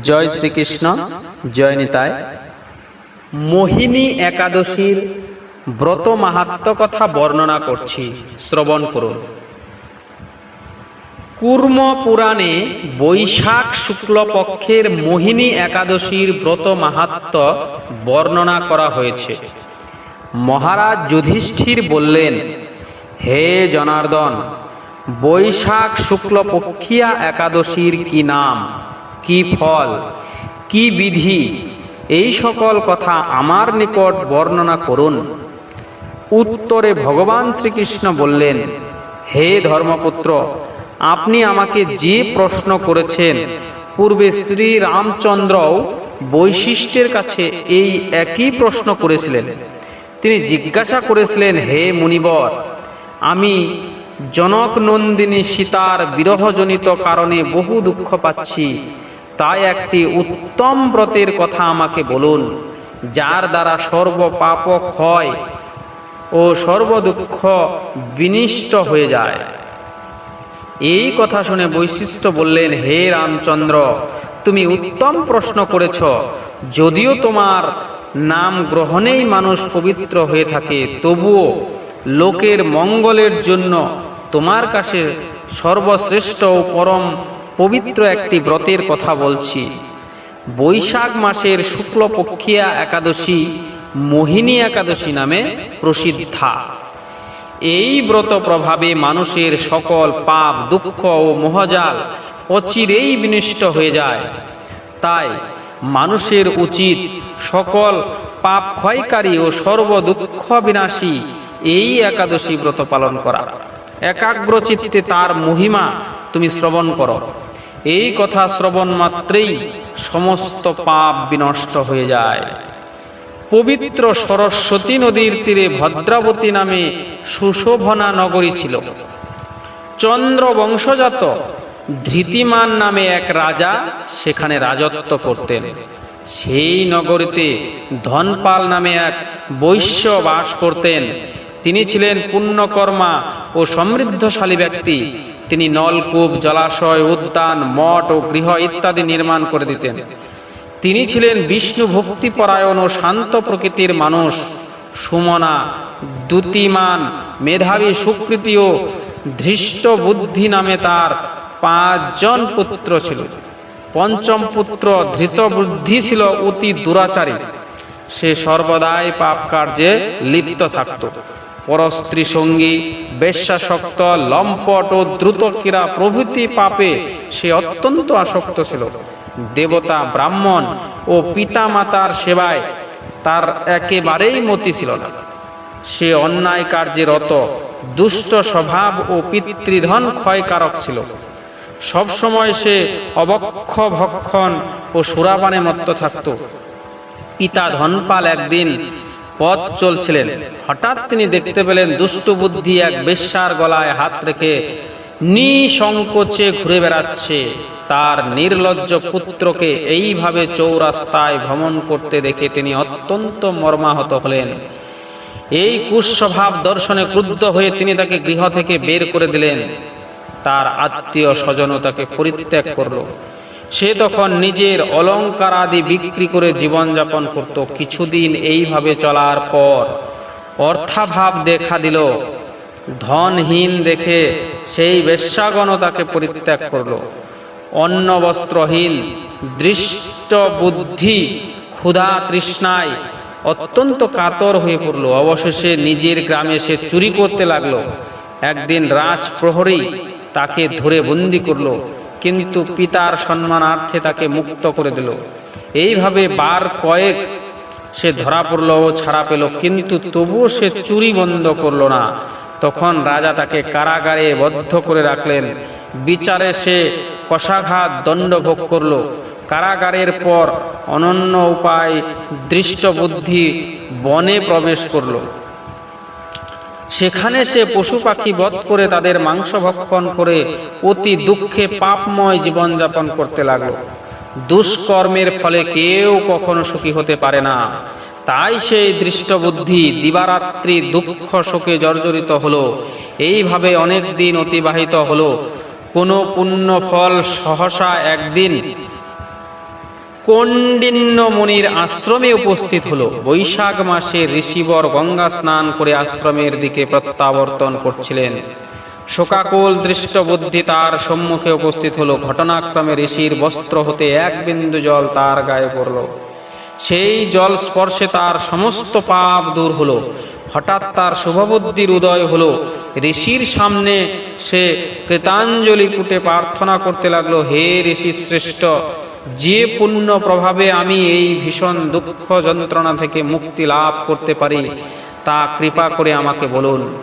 জয় শ্রীকৃষ্ণ, জয় নিতায় মোহিনী একাদশীর ব্রত মাহাত্ম কথা বর্ণনা করছি, শ্রবণ করুন। কুর্ম পুরাণে বৈশাখ শুক্লপক্ষের মোহিনী একাদশীর ব্রত মাহাত্ম বর্ণনা করা হয়েছে। মহারাজ যুধিষ্ঠির বললেন, হে জনার্দন, বৈশাখ শুক্লপক্ষিয়া একাদশীর কি নাম? কি ফল, কি বিধি, এই সকল কথা আমার নিকট বর্ণনা করুন। উত্তরে ভগবান শ্রীকৃষ্ণ বললেন, হে ধর্মপুত্র, আপনি আমাকে যে প্রশ্ন করেছেন, পূর্বে শ্রী রামচন্দ্রও বৈশিষ্ট্যের কাছে এই একই প্রশ্ন করেছিলেন। তিনি জিজ্ঞাসা করেছিলেন, হে মুনিবর, আমি জনক নন্দিনী সীতার বিরহজনিত কারণে বহু দুঃখ পাচ্ছি তাই একটি উত্তম ব্রতের কথা আমাকে বলুন, যার দ্বারা সর্ব পাপ ক্ষয় ও সর্বদুঃখ বিনিষ্ট হয়ে যায়। এই কথা শুনে বৈশিষ্ট্য বললেন, হে রামচন্দ্র, তুমি উত্তম প্রশ্ন করেছ। যদিও তোমার নাম গ্রহণেই মানুষ পবিত্র হয়ে থাকে, তবুও লোকের মঙ্গলের জন্য তোমার কাছে সর্বশ্রেষ্ঠ ও পরম পবিত্র একটি ব্রতের কথা বলছি। বৈশাখ মাসের শুক্লপক্ষিয়া একাদশী মোহিনী একাদশী নামে প্রসিদ্ধা। এই ব্রত প্রভাবে মানুষের সকল পাপ, দুঃখ ও মোহজাল অচিরেই বিনষ্ট হয়ে যায়। তাই মানুষের উচিত সকল পাপ ক্ষয়কারী ও সর্ব দুঃখ বিনাশী এই একাদশী ব্রত পালন করা। একাগ্র চিত্তে তার মহিমা তুমি শ্রবণ করো। এই কথা শ্রবণ মাত্রেই সমস্ত পাপ বিনষ্ট হয়ে যায়। পবিত্র সরস্বতী নদীর তীরে ভদ্রাবতী নামে সুশোভনা নগরী ছিল। চন্দ্র বংশজাত ধৃতিমান নামে এক রাজা সেখানে রাজত্ব করতেন। সেই নগরীতে ধনপাল নামে এক বৈশ্য বাস করতেন। তিনি ছিলেন পুণ্যকর্মা ও সমৃদ্ধশালী ব্যক্তি। তিনি নলকূপ জলাশয়, উদ্যান, মঠ ও গৃহ ইত্যাদি নির্মাণ করে দিতেন। তিনি ছিলেন বিষ্ণু ভক্তিপরায়ণ ও শান্ত প্রকৃতির মানুষ, সুমনা, দ্যুতিমান, মেধাবী সুকৃতি ও ধৃষ্ট বুদ্ধি নামে তার পাঁচজন পুত্র ছিল। পঞ্চম পুত্র ধৃত বুদ্ধি ছিল অতি দুরাচারী। সে সর্বদাই পাপ কার্যে লিপ্ত থাকত। পরস্ত্রী সঙ্গী, বেশ্যাসক্ত, লম্পট ও দ্রুত ক্রীড়া প্রভৃতি পাপে সে অত্যন্ত আসক্ত ছিল। দেবতা ব্রাহ্মণ ও পিতা মাতার সেবায় তার একেবারেই মতি ছিল না। সে অন্যায় কার্যে রত, দুষ্ট স্বভাব ও পিতৃধন ক্ষয়কারক ছিল। সবসময় সে অবক্ষ ভক্ষণ ও সুরাপানে মত্ত থাকত। পিতা ধনপাল একদিন পথ চলছিলেন। হঠাৎ তিনি দেখতে পেলেন দুষ্ট বুদ্ধি এক বেশ্যার গলায় হাত রেখে নিসংকোচে ঘুরে বেড়াচ্ছে। তার নির্লজ্জ পুত্রকে এইভাবে চৌরাস্তায় ভ্রমণ করতে দেখে তিনি অত্যন্ত মর্মাহত হলেন। এই কুস্বভাব দর্শনে ক্রুদ্ধ হয়ে তিনি তাকে গৃহ থেকে বের করে দিলেন। তার আত্মীয় স্বজনও তাকে পরিত্যাগ করল। সে তখন নিজের অলঙ্কার আদি বিক্রি করে জীবনযাপন করত। কিছুদিন এইভাবে চলার পর অর্থাভাব দেখা দিল। ধনহীন দেখে সেই বেশ্যাগণ তাকে পরিত্যাগ করল। অন্ন বস্ত্রহীন, দৃষ্ট বুদ্ধি, ক্ষুধা তৃষ্ণায় অত্যন্ত কাতর হয়ে পড়ল। অবশেষে নিজের গ্রামে সে চুরি করতে লাগল। একদিন রাজ প্রহরী তাকে ধরে বন্দি করল। কিন্তু পিতার সম্মানার্থে তাকে মুক্ত করে দিল। এইভাবে বার কয়েক সে ধরা পড়ল ও ছাড়া পেল, কিন্তু তবুও সে চুরি বন্ধ করল না। তখন রাজা তাকে কারাগারে বদ্ধ করে রাখলেন। বিচারে সে কষাঘাত দণ্ড ভোগ করল। কারাগারের পর অনন্য উপায় দৃষ্ট বুদ্ধি বনে প্রবেশ করল। সেখানে সে পশু পাখি বধ করে তাদের মাংস ভক্ষণ করে অতি দুঃখে পাপময় জীবনযাপন করতে লাগল। দুষ্কর্মের ফলে কেউ কখনো সুখী হতে পারে না। তাই সেই দৃষ্টবুদ্ধি দিবারাত্রি দুঃখ শোকে জর্জরিত হলো। এইভাবে অনেক দিন অতিবাহিত হলো। কোনো পুণ্য ফল সহসা একদিন কণ্ডিন্য মুনির আশ্রমে উপস্থিত হলো। বৈশাখ মাসে ঋষিবর গঙ্গা স্নান করে আশ্রমের দিকে প্রত্যাবর্তন করছিলেন। শোকাকুল দৃষ্ট বুদ্ধি তার সম্মুখে উপস্থিত হলো। ঘটনাক্রমে ঋষির বস্ত্র হতে এক বিন্দু জল তার গায়ে পড়ল। সেই জল স্পর্শে তার সমস্ত পাপ দূর হলো। হঠাৎ তার শুভবুদ্ধির উদয় হলো। ঋষির সামনে সে কৃতাঞ্জলি কুটে প্রার্থনা করতে লাগল, হে ঋষি শ্রেষ্ঠ যে পুণ্য প্রভাবে আমি এই ভীষণ দুঃখ যন্ত্রণা থেকে মুক্তি লাভ করতে পারি, তা কৃপা করে আমাকে বলুন।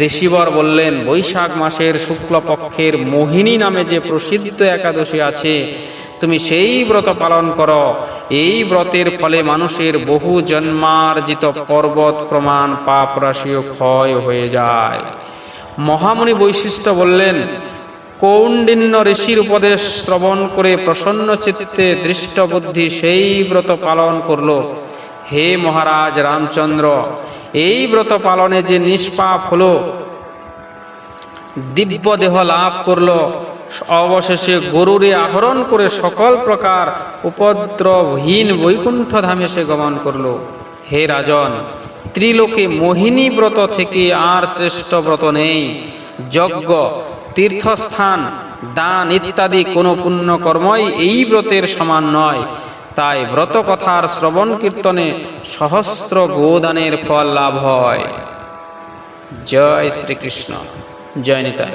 ঋষিবর বললেন, বৈশাখ মাসের শুক্লপক্ষের মোহিনী নামে যে প্রসিদ্ধ একাদশী আছে, তুমি সেই ব্রত পালন করো। এই ব্রতের ফলে মানুষের বহু জন্মার্জিত পর্বত, প্রমাণ, পাপ, রাশিও ক্ষয় হয়ে যায়। মহামুনি বৈশিষ্ট্য বললেন কৌণ্ডিন্য ঋষির উপদেশ শ্রবণ করে প্রসন্ন চিত্তে দৃষ্ট বুদ্ধি সেই ব্রত পালন করল। হে মহারাজ রামচন্দ্র, এই ব্রত পালনে যে নিষ্পাপ হলো, দিব্য দেহ লাভ করল। অবশেষে গরুরে আহরণ করে সকল প্রকার উপদ্রবহীন বৈকুণ্ঠ ধামে সে গমন করল। হে রাজন, ত্রিলোকে মোহিনী ব্রত থেকে আর শ্রেষ্ঠ ব্রত নেই। যজ্ঞ তীর্থস্থান, দান ইত্যাদি কোনো পুণ্যকর্মই এই ব্রতের সমান নয়। তাই ব্রত কথার শ্রবণ কীর্তনে সহস্র গোদানের ফল লাভ হয়। জয় শ্রীকৃষ্ণ। জয় নিতাই।